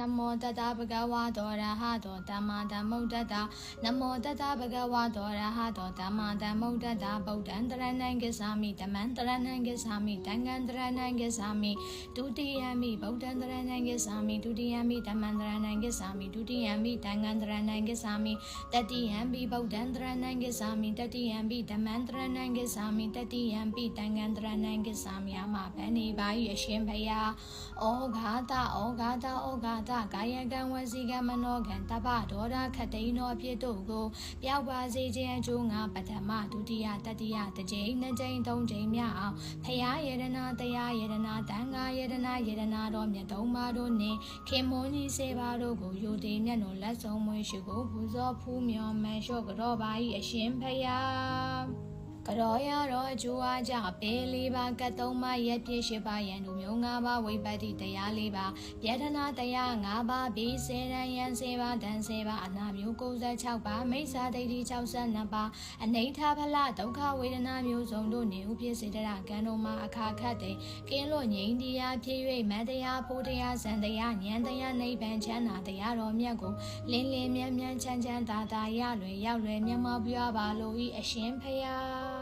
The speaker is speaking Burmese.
နမောတတဗုဒ္ဓဝါဒောရဟတောဓမ္မာဓမ္မုဒ္ဒတာနမောတတဗုဒ္ဓဝါဒောရဟတောဓမ္မာဓမ္မုဒ္ဒတာဗုဒ္ဓံတရဏံကိသာမိဓမ္မံတရဏံကိသာမိတံဃံတရဏံကိသာမိဒုတိယမိဗုဒ္ဓံတရဏံကိသာမိဒုတိယမိဓမ္မံတရဏံကိသာမိဒုတိယမိတံဃံတရဏံကိသာမိတတိယံပိဗုဒ္ဓံတရဏံကိသာမိတတိယံပိဓမ္မံတရဏံကိသာမိတတိယံပိတံဃံတရဏံကိသာမိအမဗန္ဒီပါယအရှင်ဘုရားဩဃာတဩဃာတဩဃာတကာယကံဝစီကံမနောကံတပ္ပဒေါရခတ္တိန်သောအဖြစ်တို့ကိုပျောက်ပါစေခြင်းအကျိုးငါပထမဒုတိယတတိယတစ်ကြိမ်နှစ်ကြိမ်သုံးကြိမ်မြောက်အောင်ဖရာယေရနာတရားယေရနာတန်ခါယေရနာယေရနာတော်မြတ်သုံးပါးတို့နှင့်ခင်မွန်ကြီးစေပါတို့ကိုယူတည်မြတ်တို့လက်ဆုံးမွေးရှိကိုပူဇော်ဖူးမြော်မှန်လျှော့ကြောပါ၏အရှင်ဖရာ ကရောရတော့အကျိုးအားကြပေလေးပါကတ်သုံးပါရက်ပြည့်ရှိပါရန်တို့မျိုး၅ပါးဝိပတ္တိတရားလေးပါယတနာတရား၅ပါးဘီစေရန်ယံစေပါဒံစေပါအနာမျိုး96ပါမိစ္ဆာဒိဋ္ဌိ62ပါအနိဋ္ဌဖလဒုက္ခဝေဒနာမျိုးစုံတို့နေဥပြည့်စေတရကံတော်မှာအခါခတ်တဲ့ကင်းလို့ငြိမ်းတရားဖြစ်၍မတ်တရားဖို့တရားဇန်တရားဉာဏ်တရားနိဗ္ဗာန်ချမ်းသာတရားတော်မြတ်ကိုလင်းလင်းမြန်းမြန်းချမ်းချမ်းသာသာရလွယ်ရောက်လွယ်မျက်မှောက်ပြပါလို့ဤအရှင်ဖရာ